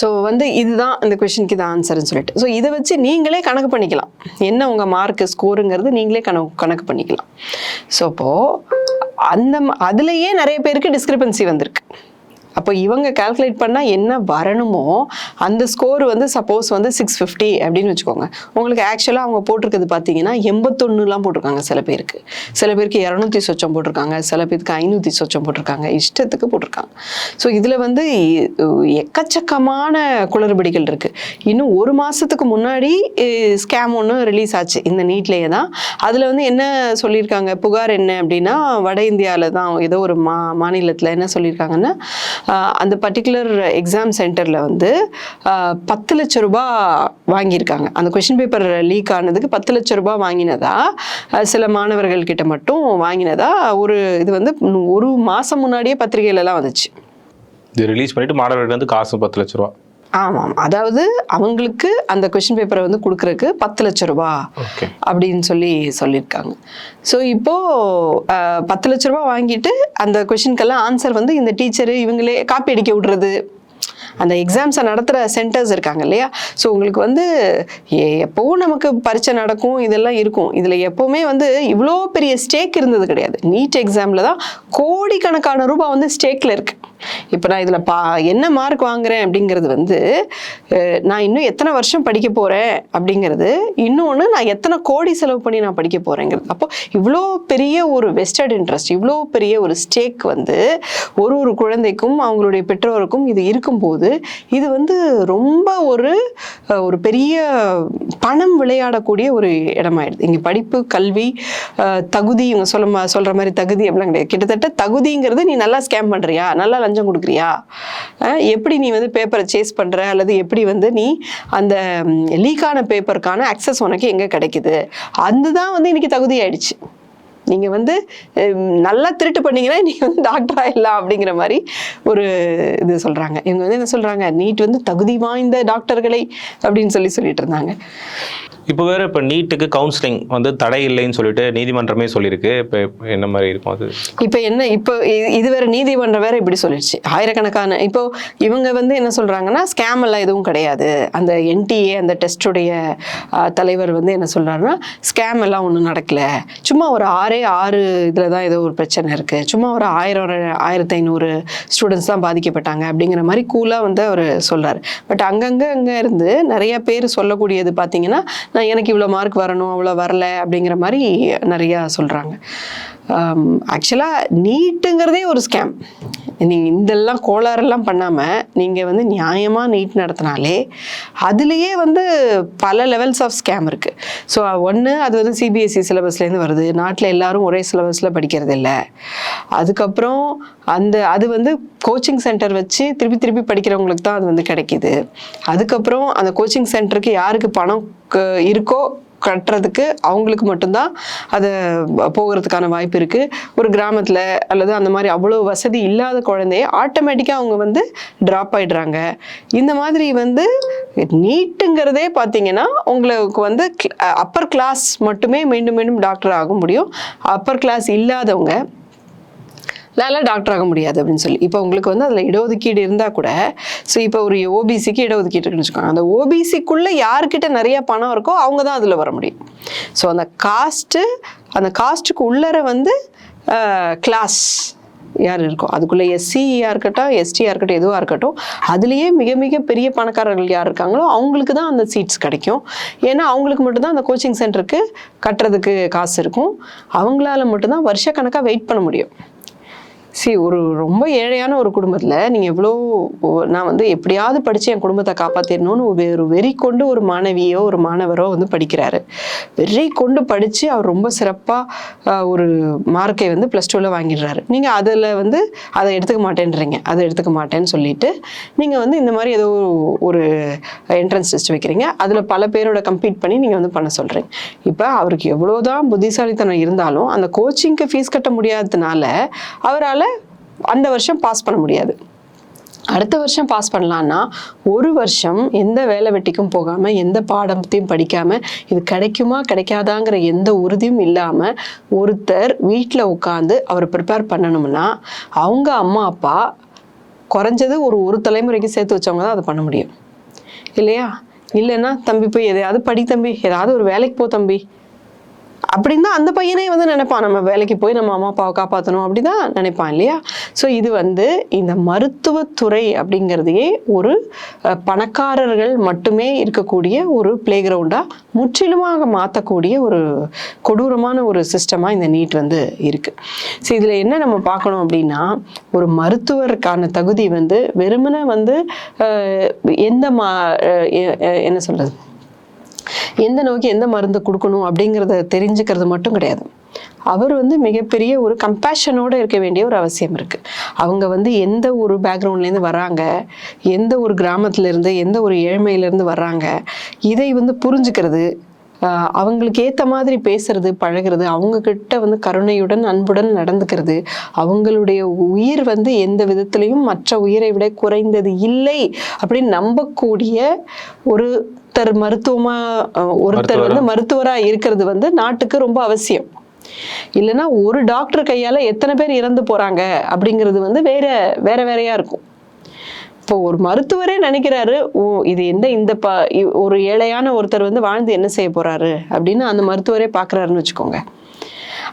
ஸோ வந்து இதுதான் இந்த கொஷினுக்கு இது ஆன்சர்னு சொல்லிட்டு. ஸோ இதை வச்சு நீங்களே கணக்கு பண்ணிக்கலாம். என்ன உங்கள் மார்க்கு ஸ்கோருங்கிறது நீங்களே கணக்கு கணக்கு பண்ணிக்கலாம். ஸோ அப்போது அந்த ம- அதுலேயே நிறைய பேருக்கு டிஸ்கிரிப்பன்சி வந்திருக்கு. அப்போ இவங்க கால்குலேட் பண்ணால் என்ன வரணுமோ அந்த ஸ்கோர் வந்து சப்போஸ் வந்து சிக்ஸ் ஃபிஃப்டி அப்படின்னு வச்சுக்கோங்க. உங்களுக்கு ஆக்சுவலாக அவங்க போட்டிருக்கிறது பார்த்தீங்கன்னா எண்பத்தொன்னுலாம் போட்டிருக்காங்க சில பேருக்கு. சில பேருக்கு இரநூத்தி சொச்சம் போட்டிருக்காங்க சில பேருக்கு ஐநூற்றி சொச்சம் போட்டிருக்காங்க இஷ்டத்துக்கு போட்டிருக்காங்க. ஸோ இதில் வந்து எக்கச்சக்கமான குளறுபடிகள் இருக்குது இன்னும் ஒரு மாதத்துக்கு முன்னாடி ஸ்கேம் ஒன்று ரிலீஸ் ஆச்சு. இந்த நீட்லேயே தான். அதில் வந்து என்ன சொல்லியிருக்காங்க? புகார் என்ன அப்படின்னா வட இந்தியாவில் தான் ஏதோ ஒரு மா மாநிலத்தில் என்ன சொல்லியிருக்காங்கன்னா அந்த பர்டிகுலர் எக்ஸாம் சென்டரில் வந்து பத்து லட்ச ரூபா வாங்கியிருக்காங்க. அந்த கொஷின் பேப்பர் லீக் ஆனதுக்கு பத்து லட்ச ரூபாய் வாங்கினதா சில மாணவர்கள் கிட்ட மட்டும் வாங்கினதா ஒரு இது வந்து ஒரு மாதம் முன்னாடியே பத்திரிகையிலலாம் வந்துச்சு. இது ரிலீஸ் பண்ணிட்டு மாணவர்கள் வந்து காசு பத்து லட்ச ரூபா. ஆமாம். அதாவது அவங்களுக்கு அந்த கொஷின் பேப்பரை வந்து கொடுக்குறக்கு பத்து லட்ச ரூபா அப்படின்னு சொல்லி சொல்லியிருக்காங்க. ஸோ இப்போது பத்து லட்ச ரூபா வாங்கிட்டு அந்த கொஷினுக்கெல்லாம் ஆன்சர் வந்து இந்த டீச்சரு இவங்களே காப்பி அடிக்க விடுறது அந்த எக்ஸாம்ஸை நடத்துகிற சென்டர்ஸ் இருக்காங்க இல்லையா? ஸோ உங்களுக்கு வந்து எ- நமக்கு பரீட்சை நடக்கும் இதெல்லாம் இருக்கும். இதில் எப்போவுமே வந்து இவ்வளோ பெரிய ஸ்டேக் இருந்தது கிடையாது. நீட் எக்ஸாமில் தான் கோடிக்கணக்கான ரூபாய் வந்து ஸ்டேக்கில் இருக்குது இப்போ நான் இதில் பா என்ன மார்க் வாங்குறேன் அப்படிங்கிறது வந்து நான் இன்னும் எத்தனை வருஷம் படிக்க போகிறேன் அப்படிங்கிறது இன்னொன்று நான் எத்தனை கோடி செலவு பண்ணி நான் படிக்க போகிறேங்கிறது அப்போ இவ்வளோ பெரிய ஒரு வெஸ்டர்ட் இன்ட்ரெஸ்ட் இவ்வளோ பெரிய ஒரு ஸ்டேக் வந்து ஒரு ஒரு குழந்தைக்கும் அவங்களுடைய பெற்றோருக்கும் இது இருக்கும்போது இது வந்து ரொம்ப ஒரு ஒரு பெரிய பணம் விளையாடக்கூடிய ஒரு இடமாயிடுது. இங்கே படிப்பு கல்வி தகுதி இவங்க சொல்ல மா- மாதிரி தகுதி அப்படிலாம் கிடையாது. கிட்டத்தட்ட தகுதிங்கிறது நீ நல்லா ஸ்கேம் பண்ணுறியா நல்லா லஞ்சம் கொடுக்குறியா? எப்படி நீ வந்து பேப்பரை சேஸ் பண்ணுற அல்லது எப்படி வந்து நீ அந்த லீக்கான பேப்பருக்கான அக்சஸ் உனக்கு எங்கே கிடைக்குது? அதுதான் வந்து இன்றைக்கி தகுதி ஆயிடுச்சு நீங்கள் வந்து நல்லா திருட்டு பண்ணீங்கன்னா நீங்கள் வந்து டாக்டர் ஆகிடலாம் அப்படிங்கிற மாதிரி ஒரு இது சொல்கிறாங்க இவங்க வந்து என்ன சொல்கிறாங்க நீட் வந்து தகுதி வாய்ந்த டாக்டர்களை அப்படின்னு சொல்லி சொல்லிட்டு இருந்தாங்க. இப்போ வேற இப்போ நீட்டுக்கு கவுன்சிலிங் வந்து தடை இல்லைன்னு சொல்லிட்டு நீதிமன்றமே சொல்லியிருக்கு. இப்போ என்ன மாதிரி இருக்கும் அது? இப்போ என்ன இப்போ இது வேற நீதிமன்றம் வேற இப்படி சொல்லிடுச்சு. ஆயிரக்கணக்கான இப்போ இவங்க வந்து என்ன சொல்றாங்கன்னா ஸ்கேம் எல்லாம் எதுவும் கிடையாது. அந்த என்டிஏ அந்த டெஸ்டுடைய தலைவர் வந்து என்ன சொல்றாருன்னா ஸ்கேம் எல்லாம் ஒன்றும் நடக்கல. சும்மா ஒரு ஆறே ஆறு இதில் தான் ஏதோ ஒரு பிரச்சனை இருக்கு. சும்மா ஒரு ஆயிரம் ஆயிரத்தி ஐநூறு ஸ்டூடெண்ட்ஸ் தான் பாதிக்கப்பட்டாங்க அப்படிங்கிற மாதிரி கூலாக வந்து அவர் சொல்றாரு. பட் அங்கங்கே அங்கே இருந்து நிறைய பேர் சொல்லக்கூடியது பார்த்தீங்கன்னா நான் எனக்கு இவ்வளோ மார்க் வரணும் அவ்வளோ வரல அப்படிங்கிற மாதிரி நிறையா சொல்கிறாங்க Um, ஆக்சுவலாக நீட்டுங்கிறதே ஒரு ஸ்கேம் நீங்கள் இதெல்லாம் கோளாறெல்லாம் பண்ணாமல் நீங்கள் வந்து நியாயமாக நீட் நடத்தினாலே அதுலேயே வந்து பல லெவல்ஸ் ஆஃப் ஸ்கேம் இருக்குது ஸோ ஒன்று அது வந்து சிபிஎஸ்சி சிலபஸ்லேருந்து வருது. நாட்டில் எல்லாரும் ஒரே சிலபஸில் படிக்கிறது இல்லை. அதுக்கப்புறம் அந்த அது வந்து கோச்சிங் சென்டர் வச்சு திருப்பி திருப்பி படிக்கிறவங்களுக்கு தான் அது வந்து கிடைக்கிது. அதுக்கப்புறம் அந்த கோச்சிங் சென்டருக்கு யாருக்கு பணம் இருக்கோ கட்டுறதுக்கு அவங்களுக்கு மட்டும்தான் அது போகிறதுக்கான வாய்ப்பு இருக்குது ஒரு கிராமத்தில் அல்லது அந்த மாதிரி அவ்வளோ வசதி இல்லாத குழந்தைய ஆட்டோமேட்டிக்காக அவங்க வந்து ட்ராப் ஆகிடுறாங்க இந்த மாதிரி வந்து நீட்டுங்கிறதே பார்த்தீங்கன்னா உங்களுக்கு வந்து அப்பர் கிளாஸ் மட்டுமே மீண்டும் மீண்டும் டாக்டர் ஆக முடியும். அப்பர் கிளாஸ் இல்லாதவங்க லால டாக்டர் ஆக முடியாது அப்படின்னு சொல்லி. இப்போ உங்களுக்கு வந்து அதில் இடஒதுக்கீடு இருந்தால் கூட ஸோ இப்போ ஒரு ஓபிசிக்கு இடஒதுக்கீடு இருக்குன்னு வச்சுக்கோங்க. அந்த ஓபிசிக்குள்ளே யார்கிட்ட நிறைய பணம் இருக்கோ அவங்க தான் அதில் வர முடியும். ஸோ அந்த காஸ்ட்டு அந்த காஸ்ட்டுக்கு உள்ளர வந்து கிளாஸ் யார் இருக்கோ அதுக்குள்ளே எஸ்சியாக இருக்கட்டும் எஸ்டியாக இருக்கட்டும் எதுவாக இருக்கட்டும் அதுலேயே மிக மிக பெரிய பணக்காரர்கள் யார் இருக்காங்களோ அவங்களுக்கு தான் அந்த சீட்ஸ் கிடைக்கும். ஏன்னா அவங்களுக்கு மட்டும்தான் அந்த கோச்சிங் சென்டருக்கு கட்டுறதுக்கு காசு இருக்கும். அவங்களால மட்டும்தான் வருஷக்கணக்காக வெயிட் பண்ண முடியும். சி ஒரு ரொம்ப ஏழையான ஒரு குடும்பத்தில் நீங்கள் எவ்வளோ நான் வந்து எப்படியாவது படித்து என் குடும்பத்தை காப்பாற்றிடணும்னு ஒரு வெறி கொண்டு ஒரு மாணவியோ ஒரு மாணவரோ வந்து படிக்கிறாரு. வெறி கொண்டு படித்து அவர் ரொம்ப சிறப்பாக ஒரு மார்க்கை வந்து ப்ளஸ் டூவில் வாங்கிடுறாரு. நீங்கள் அதில் வந்து அதை எடுத்துக்க மாட்டேன்றீங்க. அதை எடுத்துக்க மாட்டேன்னு சொல்லிட்டு நீங்கள் வந்து இந்த மாதிரி ஏதோ ஒரு என்ட்ரன்ஸ் டெஸ்ட் வைக்கிறீங்க. அதில் பல பேரோட கம்ப்ளீட் பண்ணி நீங்கள் வந்து பண்ண சொல்கிறீங்க இப்போ அவருக்கு எவ்வளோதான் புத்திசாலித்தனம் இருந்தாலும் அந்த கோச்சிங்க்கு ஃபீஸ் கட்ட முடியாததுனால அவரால் அந்த வருஷம் பாஸ் பண்ண முடியாது. அடுத்த வருஷம் பாஸ் பண்ணலான்னா ஒரு வருஷம் எந்த வேலை வெட்டிக்கும் போகாமல் எந்த பாடத்தையும் படிக்காமல் இது கிடைக்குமா கிடைக்காதாங்கிற எந்த உறுதியும் இல்லாமல் ஒருத்தர் வீட்டில் உட்காந்து அவர் ப்ரிப்பேர் பண்ணணும்னா அவங்க அம்மா அப்பா குறைஞ்சது ஒரு ஒரு தலைமுறைக்கு சேர்த்து வச்சவங்க தான் அதை பண்ண முடியும். இல்லையா? இல்லைன்னா தம்பி போய் எதையாவது படி தம்பி ஏதாவது ஒரு வேலைக்கு போ தம்பி. அப்படின்னு தான் அந்த பையனே வந்து நினைப்பான் நம்ம வேலைக்கு போய் நம்ம அம்மா அப்பாவை காப்பாற்றணும் அப்படி தான் நினைப்பான் இல்லையா? ஸோ இது வந்து இந்த மருத்துவத்துறை அப்படிங்கிறதையே ஒரு பணக்காரர்கள் மட்டுமே இருக்கக்கூடிய ஒரு பிளே கிரவுண்டாக முற்றிலுமாக மாற்றக்கூடிய ஒரு கொடூரமான ஒரு சிஸ்டமாக இந்த நீட் வந்து இருக்குது ஸோ இதில் என்ன நம்ம பார்க்கணும் அப்படின்னா ஒரு மருத்துவருக்கான தகுதி வந்து வெறுமனே வந்து எந்த மா எ- என்ன சொல்கிறது எந்த நோய்க்கு எந்த மருந்து கொடுக்கணும் அப்படிங்கிறத தெரிஞ்சுக்கிறது மட்டும் கிடையாது. அவர் வந்து மிகப்பெரிய ஒரு கம்பேஷனோடு இருக்க வேண்டிய ஒரு அவசியம் இருக்குது அவங்க வந்து எந்த ஒரு பேக்ரவுண்ட்லேருந்து வராங்க எந்த ஒரு கிராமத்துலேருந்து எந்த ஒரு ஏழ்மையிலேருந்து வர்றாங்க இதை வந்து புரிஞ்சுக்கிறது அவங்களுக்கு ஏற்ற மாதிரி பேசுறது பழகுறது அவங்க கிட்ட வந்து கருணையுடன் அன்புடன் நடந்துக்கிறது அவங்களுடைய உயிர் வந்து எந்த விதத்திலையும் மற்ற உயிரை விட குறைந்தது இல்லை அப்படின்னு நம்பக்கூடிய ஒருத்தர் மருத்துவமா ஒருத்தர் வந்து மருத்துவரா இருக்கிறது வந்து நாட்டுக்கு ரொம்ப அவசியம். இல்லைன்னா ஒரு டாக்டர் கையால எத்தனை பேர் இறந்து போறாங்க அப்படிங்கிறது வந்து வேற வேற வேறையா இருக்கும். இப்போ ஒரு மருத்துவரே நினைக்கிறாரு ஓ இது எந்த இந்த ப ஒரு ஏழையான ஒருத்தர் வந்து வாழ்ந்து என்ன செய்ய போறாரு? அப்படின்னு அந்த மருத்துவரே பார்க்கறாருன்னு வச்சுக்கோங்க.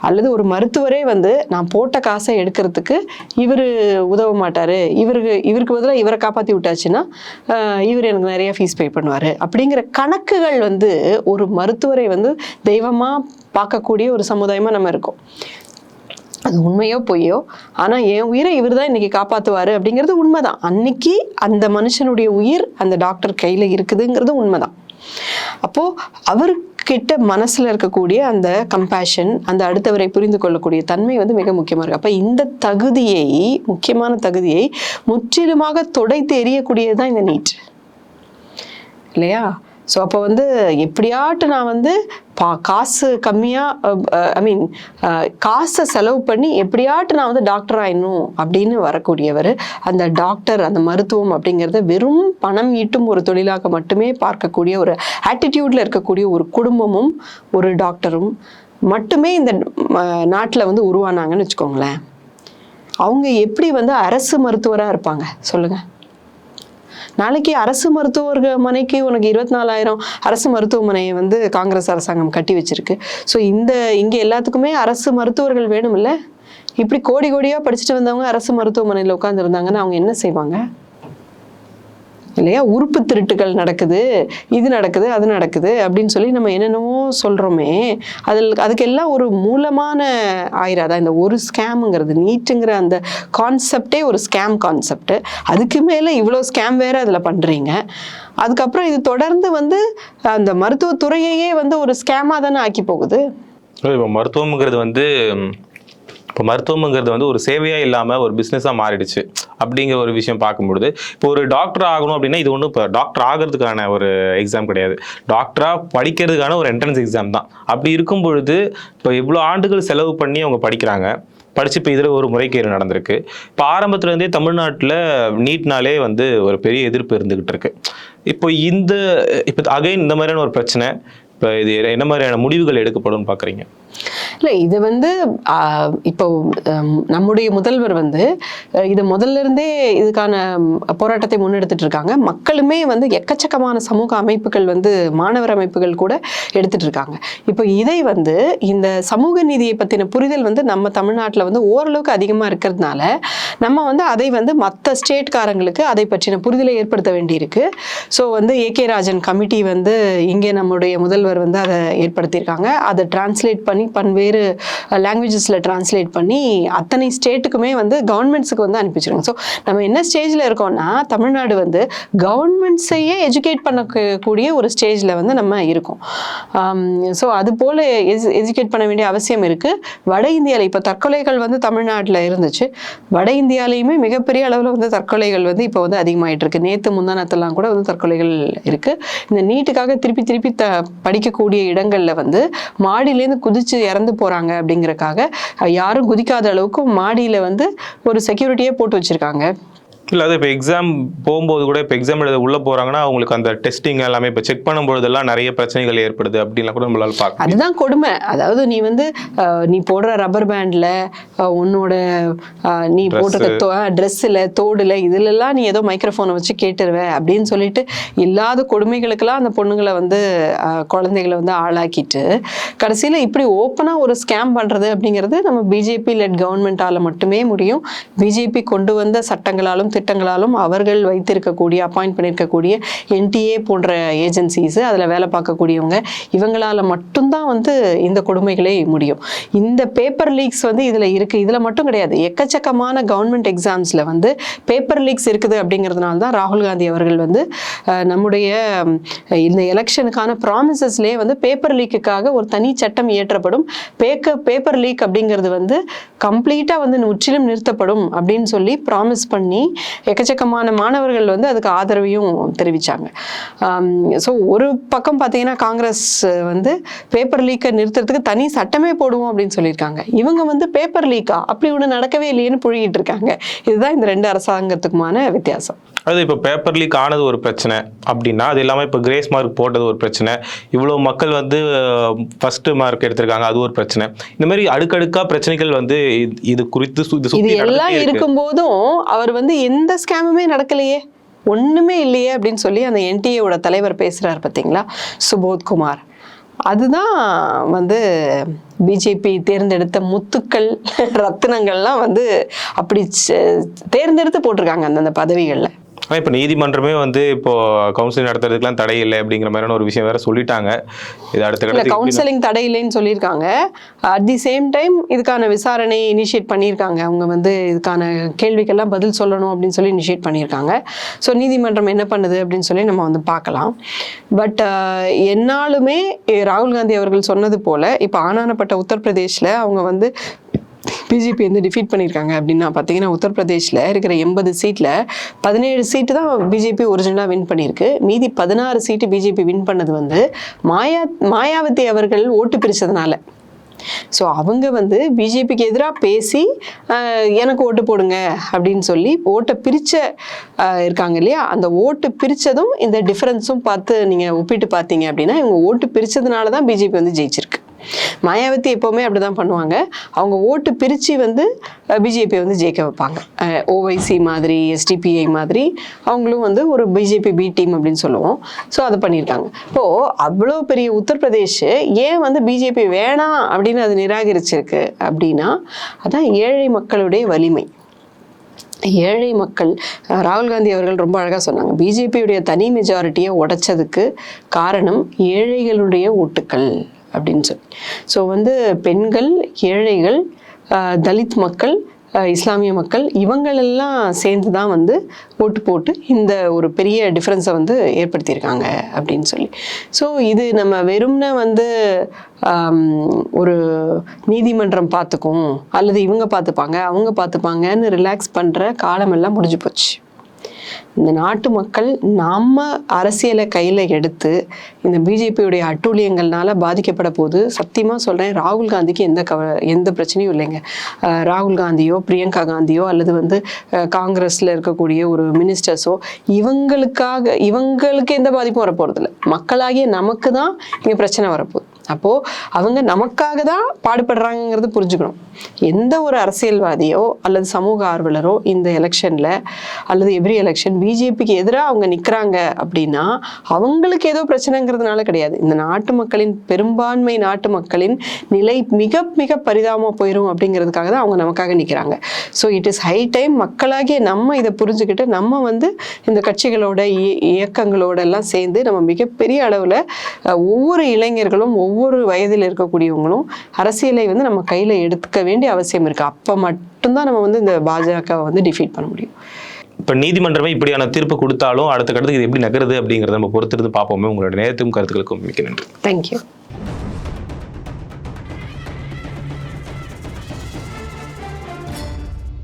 அல்லது ஒரு மருத்துவரே வந்து நான் போட்ட காசை எடுக்கிறதுக்கு இவர் உதவ மாட்டார். இவருக்கு இவருக்கு பதிலாக இவரை காப்பாற்றி விட்டாச்சுன்னா இவர் எனக்கு நிறைய ஃபீஸ் பே பண்ணுவார். அப்படிங்கிற கணக்குகள் வந்து ஒரு மருத்துவரை வந்து தெய்வமாக பார்க்கக்கூடிய ஒரு சமுதாயமாக நம்ம இருக்கோம். அது உண்மையோ பொய்யோ? ஆனால் என் உயிரை இவர் தான் இன்றைக்கி காப்பாற்றுவார் அப்படிங்கிறது உண்மை தான் அன்னைக்கு அந்த மனுஷனுடைய உயிர் அந்த டாக்டர் கையில் இருக்குதுங்கிறது உண்மைதான். அப்போது அவர்கிட்ட மனசில் இருக்கக்கூடிய அந்த கம்பேஷன் அந்த அடுத்தவரை புரிந்து கொள்ளக்கூடிய தன்மை வந்து மிக முக்கியமாக இருக்குது அப்போ இந்த தகுதியை முக்கியமான தகுதியை முற்றிலுமாக தொடைத்து எறியக்கூடியது தான் இந்த நீட். இல்லையா? ஸோ அப்போ வந்து எப்படியாட்டு நான் வந்து பா காசு கம்மியாக ஐ மீன் காசை செலவு பண்ணி எப்படியாட்டு நான் வந்து டாக்டர் ஆயிடணும் அப்படின்னு வரக்கூடியவர் அந்த டாக்டர் அந்த மருத்துவம் அப்படிங்கிறத வெறும் பணம் ஈட்டும் ஒரு தொழிலாக மட்டுமே பார்க்கக்கூடிய ஒரு ஆட்டிடியூடில் இருக்கக்கூடிய ஒரு குடும்பமும் ஒரு டாக்டரும் மட்டுமே இந்த நாட்டில் வந்து உருவானாங்கன்னு வச்சுக்கோங்களேன். அவங்க எப்படி வந்து அரசு மருத்துவராக இருப்பாங்க? சொல்லுங்கள் நாளைக்கு அரசு மருத்துவமனைக்கு உனக்கு இருபத்தி நாலாயிரம் அரசு மருத்துவமனையை வந்து காங்கிரஸ் அரசாங்கம் கட்டி வச்சிருக்கு. ஸோ இந்த இங்கே எல்லாத்துக்குமே அரசு மருத்துவர்கள் வேணும்ல? இப்படி கோடி கோடியாக படிச்சுட்டு வந்தவங்க அரசு மருத்துவமனையில் உட்காந்துருந்தாங்கன்னா அவங்க என்ன செய்வாங்க? இல்லையா? உறுப்பு திருட்டுகள் நடக்குது இது நடக்குது அது நடக்குது அப்படின்னு சொல்லி நம்ம என்னென்னவோ சொல்கிறோமே அதில் அதுக்கெல்லாம் ஒரு மூலமான ஆயிராதா? இந்த ஒரு ஸ்கேமுங்கிறது நீட்டுங்கிற அந்த கான்செப்டே ஒரு ஸ்கேம் கான்செப்ட் அதுக்கு மேலே இவ்வளோ ஸ்கேம் வேறு அதில் பண்ணுறீங்க அதுக்கப்புறம் இது தொடர்ந்து வந்து அந்த மருத்துவத்துறையையே வந்து ஒரு ஸ்கேமாக தானே ஆக்கி போகுது? இப்போ மருத்துவம்ங்கிறது வந்து இப்போ மருத்துவம்ங்கிறது வந்து ஒரு சேவையாக இல்லாமல் ஒரு பிஸ்னஸாக மாறிடுச்சு அப்படிங்கிற ஒரு விஷயம் பார்க்கும்பொழுது இப்போ ஒரு டாக்டர் ஆகணும் அப்படின்னா இது ஒன்றும் இப்போ டாக்டர் ஆகிறதுக்கான ஒரு எக்ஸாம் கிடையாது. டாக்டராக படிக்கிறதுக்கான ஒரு என்ட்ரன்ஸ் எக்ஸாம் தான். அப்படி இருக்கும் பொழுது இப்போ இவ்வளோ ஆண்டுகள் செலவு பண்ணி அவங்க படிக்கிறாங்க. படிச்சு இப்போ இதில் ஒரு முறைகேடு நடந்திருக்கு. இப்போ ஆரம்பத்துலேருந்தே தமிழ்நாட்டில் நீட்னாலே வந்து ஒரு பெரிய எதிர்ப்பு இருந்துகிட்டு இருக்கு. இப்போ இந்த இப்போ அகைன் இந்த மாதிரியான ஒரு பிரச்சனை இப்போ இது என்ன மாதிரியான முடிவுகள் எடுக்கப்படும் பார்க்குறீங்க இல்லை இது வந்து இப்போ நம்முடைய முதல்வர் வந்து இது முதல்ல இருந்தே இதுக்கான போராட்டத்தை முன்னெடுத்துட்டு இருக்காங்க. மக்களுமே வந்து எக்கச்சக்கமான சமூக அமைப்புகள் வந்து மாணவர் அமைப்புகள் கூட எடுத்துட்டு இருக்காங்க. இப்போ இதை வந்து இந்த சமூக நீதியை பற்றின புரிதல் வந்து நம்ம தமிழ்நாட்டில் வந்து ஓரளவுக்கு அதிகமாக இருக்கிறதுனால நம்ம வந்து அதை வந்து மற்ற ஸ்டேட்காரங்களுக்கு அதை பற்றின புரிதலை ஏற்படுத்த வேண்டியிருக்கு. ஸோ வந்து ஏகே ராஜன் கமிட்டி வந்து இங்கே நம்முடைய முதல்வர் வந்து அதை ஏற்படுத்தியிருக்காங்க. அதை டிரான்ஸ்லேட் பண்ணி பல்வேறு லாங்குவேஜஸில் டிரான்ஸ்லேட் பண்ணி அத்தனை ஸ்டேட்டுக்குமே வந்து கவர்மெண்ட்ஸுக்கு வந்து அனுப்பிச்சிருங்க ஸோ நம்ம என்ன ஸ்டேஜில் இருக்கோம்னா தமிழ்நாடு வந்து கவர்மெண்ட்ஸையே எஜுகேட் பண்ணக்கூடிய ஒரு ஸ்டேஜில் வந்து நம்ம இருக்கோம். Um, ஸோ அது போல் எஜுகேட் பண்ண வேண்டிய அவசியம் இருக்குது வட இந்தியாவில் இப்போ தற்கொலைகள் வந்து தமிழ்நாட்டில் இருந்துச்சு. வட இந்தியாலேயுமே மிகப்பெரிய அளவில் வந்து தற்கொலைகள் வந்து இப்போ வந்து அதிகமாயிட்டு இருக்கு. நேற்று முந்தானத்தெல்லாம் கூட வந்து தற்கொலைகள் இருக்குது இந்த நீட்டுக்காக திருப்பி திருப்பி த படிக்கக்கூடிய இடங்களில் வந்து மாடியிலேருந்து குதிச்சு இறந்து போறாங்க அப்படிங்கறக்காக யாரும் குதிக்காத அளவுக்கு மாடியில வந்து ஒரு செக்யூரிட்டியே போட்டு வச்சிருக்காங்க. இல்லை அது இப்போ எக்ஸாம் போகும்போது கூட இப்போ எக்ஸாம் எழுத உள்ளே போகிறாங்கன்னா அவங்களுக்கு அந்த டெஸ்டிங் எல்லாமே இப்போ செக் பண்ணும்பொழுதெல்லாம் நிறைய பிரச்சனைகள் ஏற்படுது அப்படின்லாம் கூட நம்மளால பார்க்க அதுதான் கொடுமை. அதாவது நீ வந்து நீ போடுற ரப்பர் பேண்டில் உன்னோட நீ போட்டிருக்க ட்ரெஸ்ஸில் தோடுல இதுலலாம் நீ ஏதோ மைக்ரோஃபோனை வச்சு கேட்டுருவ அப்படின்னு சொல்லிட்டு இல்லாத கொடுமைகளுக்கெல்லாம் அந்த பொண்ணுங்களை வந்து குழந்தைகளை வந்து ஆளாக்கிட்டு கடைசியில் இப்படி ஓப்பனாக ஒரு ஸ்கேம் பண்ணுறது அப்படிங்கிறது நம்ம பிஜேபி லெட் கவர்மெண்ட்டால் மட்டுமே முடியும். பிஜேபி கொண்டு வந்த சட்டங்களாலும் திட்டங்களாலும் அவர்கள் வைத்திருக்கக்கூடிய அப்பாயிண்ட் பண்ணியிருக்கக்கூடிய என்டிஏ போன்ற ஏஜென்சிஸ் அதில் வேலை பார்க்கக்கூடியவங்க இவங்களால மட்டும்தான் வந்து இந்த கொடுமைகளே முடியும். இந்த பேப்பர் லீக்ஸ் வந்து இதில் இருக்குது இதில் மட்டும் கிடையாது. எக்கச்சக்கமான கவர்மெண்ட் எக்ஸாம்ஸில் வந்து பேப்பர் லீக்ஸ் இருக்குது அப்படிங்கிறதுனால தான் ராகுல் காந்தி அவர்கள் வந்து நம்முடைய இந்த எலெக்ஷனுக்கான ப்ராமிசஸ்லேயே வந்து பேப்பர் லீக்குக்காக ஒரு தனி சட்டம் இயற்றப்படும். பேக்க பேப்பர் லீக் அப்படிங்கிறது வந்து கம்ப்ளீட்டாக வந்து முற்றிலும் நிறுத்தப்படும் அப்படின்னு சொல்லி ப்ராமிஸ் பண்ணி எக்கச்சக்கமான மாணவர்கள் வந்து அதுக்கு ஆதரவையும் தெரிவித்தாங்க ஸோ ஒரு பக்கம் பார்த்தீங்கன்னா காங்கிரஸ் வந்து பேப்பர் லீக்கை நிறுத்துறதுக்கு தனி சட்டமே போடுவோம் அப்படின்னு சொல்லியிருக்காங்க. இவங்க வந்து பேப்பர் லீக்கா அப்படி ஒன்று நடக்கவே இல்லையேன்னு புழுகிட்டு இருக்காங்க. இதுதான் இந்த ரெண்டு அரசாங்கத்துக்குமான வித்தியாசம். அது இப்போ பேப்பர் லீக் ஆனது ஒரு பிரச்சனை அப்படின்னா அது இல்லாமல் இப்போ கிரேஸ் மார்க் போட்டது ஒரு பிரச்சனை. இவ்வளோ மக்கள் வந்து ஃபர்ஸ்ட் மார்க் எடுத்திருக்காங்க அது ஒரு பிரச்சனை. இந்த மாதிரி அடுக்கடுக்கா பிரச்சனைகள் வந்து இது- குறித்து இது எல்லாம் இருக்கும்போதும் அவர் வந்து எந்த எந்த ஸ்கேமுமே நடக்கலையே. ஒன்றுமே இல்லையே அப்படின்னு சொல்லி அந்த என்டிஏவோட தலைவர் பேசுகிறார் பார்த்தீங்களா சுபோத்குமார் அதுதான் வந்து பிஜேபி தேர்ந்தெடுத்த முத்துக்கள் ரத்தினங்கள்லாம் வந்து அப்படி தேர்ந்தெடுத்து போட்டிருக்காங்க அந்தந்த பதவிகளில். இப்போ நீதிமன்றமே வந்து இப்போ கவுன்சிலிங் நடத்துறதுக்குலாம் தடை இல்லை அப்படிங்கிற மாதிரியான ஒரு விஷயம் வேற சொல்லிட்டாங்க. இது அடுத்த கவுன்சிலிங் தடை இல்லைன்னு சொல்லியிருக்காங்க. அட் தி சேம் டைம் இதுக்கான விசாரணை இனிஷியேட் பண்ணியிருக்காங்க. அவங்க வந்து இதுக்கான கேள்விக்கெல்லாம் பதில் சொல்லணும் அப்படின்னு சொல்லி இனிஷியேட் பண்ணியிருக்காங்க. ஸோ நீதிமன்றம் என்ன பண்ணுது அப்படின்னு சொல்லி நம்ம வந்து பார்க்கலாம். பட் என்னாலுமே ராகுல் காந்தி அவர்கள் சொன்னது போல இப்போ ஆனானப்பட்ட உத்தரப்பிரதேஷ்ல அவங்க வந்து பிஜேபி வந்து டிஃபீட் பண்ணியிருக்காங்க அப்படின்னா பார்த்தீங்கன்னா உத்தரப்பிரதேஷில் இருக்கிற எண்பது சீட்டில் பதினேழு சீட்டு தான் பிஜேபி ஒரிஜினலாக வின் பண்ணியிருக்கு. மீதி பதினாறு சீட்டு பிஜேபி வின் பண்ணது வந்து மாயா மாயாவதி அவர்கள் ஓட்டு பிரித்ததுனால ஸோ அவங்க வந்து பிஜேபிக்கு எதிராக பேசி எனக்கு ஓட்டு போடுங்க அப்படின்னு சொல்லி ஓட்டை பிரித்த இருக்காங்க இல்லையா? அந்த ஓட்டு பிரித்ததும் இந்த டிஃப்ரென்ஸும் பார்த்து நீங்கள் ஒப்பிட்டு பார்த்தீங்க அப்படின்னா இவங்க ஓட்டு பிரித்ததுனால தான் பிஜேபி வந்து ஜெயிச்சிருக்கு. மாயாவதி எப்போவுமே அப்படி தான் பண்ணுவாங்க. அவங்க ஓட்டு பிரித்து வந்து பிஜேபி வந்து ஜெயிக்க வைப்பாங்க. ஓவைசி மாதிரி எஸ்டிபிஐ மாதிரி அவங்களும் வந்து ஒரு பிஜேபி பி டீம் அப்படின்னு சொல்லுவோம். ஸோ அதை பண்ணியிருக்காங்க. இப்போது அவ்வளோ பெரிய உத்தரப்பிரதேஷ் ஏன் வந்து பிஜேபி வேணாம் அப்படின்னு அது நிராகரிச்சிருக்கு அப்படின்னா அதான் ஏழை மக்களுடைய வலிமை. ஏழை மக்கள் ராகுல் காந்தி அவர்கள் ரொம்ப அழகாக சொன்னாங்க. பிஜேபியுடைய தனி மெஜாரிட்டியை உடைச்சதுக்கு காரணம் ஏழைகளுடைய ஓட்டுக்கள். அப்படின்னு சொல்லி. ஸோ வந்து பெண்கள் ஏழைகள் தலித் மக்கள் இஸ்லாமிய மக்கள் இவங்களெல்லாம் சேர்ந்து தான் வந்து ஓட்டு போட்டு இந்த ஒரு பெரிய டிஃப்ரென்ஸை வந்து ஏற்படுத்தியிருக்காங்க அப்படின்னு சொல்லி. ஸோ இது நம்ம வெறும்னா வந்து ஒரு நீதிமன்றம் பார்த்துக்கும் அல்லது இவங்க பார்த்துப்பாங்க அவங்க பார்த்துப்பாங்கன்னு ரிலாக்ஸ் பண்ணுற காலமெல்லாம் முடிஞ்சு போச்சு. இந்த நாட்டு மக்கள் நம்ம அரசியலை கையில் எடுத்து இந்த பிஜேபியுடைய அட்டூழியங்கள்னால பாதிக்கப்பட போது சத்தியமாக சொல்கிறேன் ராகுல் காந்திக்கு எந்த கவ எந்த பிரச்சனையும் இல்லைங்க. ராகுல் காந்தியோ பிரியங்கா காந்தியோ அல்லது வந்து காங்கிரஸில் இருக்கக்கூடிய ஒரு மினிஸ்டர்ஸோ இவங்களுக்காக இவங்களுக்கு எந்த பாதிப்பும் வரப்போகிறதில்ல மக்களாகிய நமக்கு தான் இங்கே பிரச்சனை வரப்போகுது. அப்போது அவங்க நமக்காக தான் பாடுபடுறாங்கிறது புரிஞ்சுக்கணும். எந்த ஒரு அரசியல்வாதியோ அல்லது சமூக ஆர்வலரோ இந்த எலெக்ஷனில் அல்லது எவ்ரி எலெக்ஷன் பிஜேபிக்கு எதிராக அவங்க நிற்கிறாங்க அப்படின்னா அவங்களுக்கு ஏதோ பிரச்சனைங்கிறதுனால கிடையாது. இந்த நாட்டு மக்களின் பெரும்பான்மை நாட்டு மக்களின் நிலை மிக மிக பரிதாபமாக போயிடும் அப்படிங்கிறதுக்காக தான் அவங்க நமக்காக நிற்கிறாங்க so it is high time மக்களாகிய நம்ம இதை புரிஞ்சுக்கிட்டு நம்ம வந்து இந்த கட்சிகளோட இயக்கங்களோட எல்லாம் சேர்ந்து நம்ம மிகப்பெரிய அளவில் ஒவ்வொரு இளைஞர்களும் ஒவ்வொரு ஒவ்வொரு வயதில் இருக்கக்கூடியவங்களும் அரசியலை வந்து நம்ம கையில் எடுத்துக்க வேண்டிய அவசியம் இருக்குது அப்போ மட்டும்தான் நம்ம வந்து இந்த பாஜகவை வந்து டிஃபீட் பண்ண முடியும். இப்போ நீதிமன்றமே இப்படியான தீர்ப்பு கொடுத்தாலும் அடுத்த கட்டத்துக்கு இது எப்படி நகருது அப்படிங்கிறத நம்ம பொறுத்திருந்து பார்ப்போமே. உங்களோட நேரத்துக்கும் கருத்துக்களுக்கும் மிக்க நன்றி. தேங்க்யூ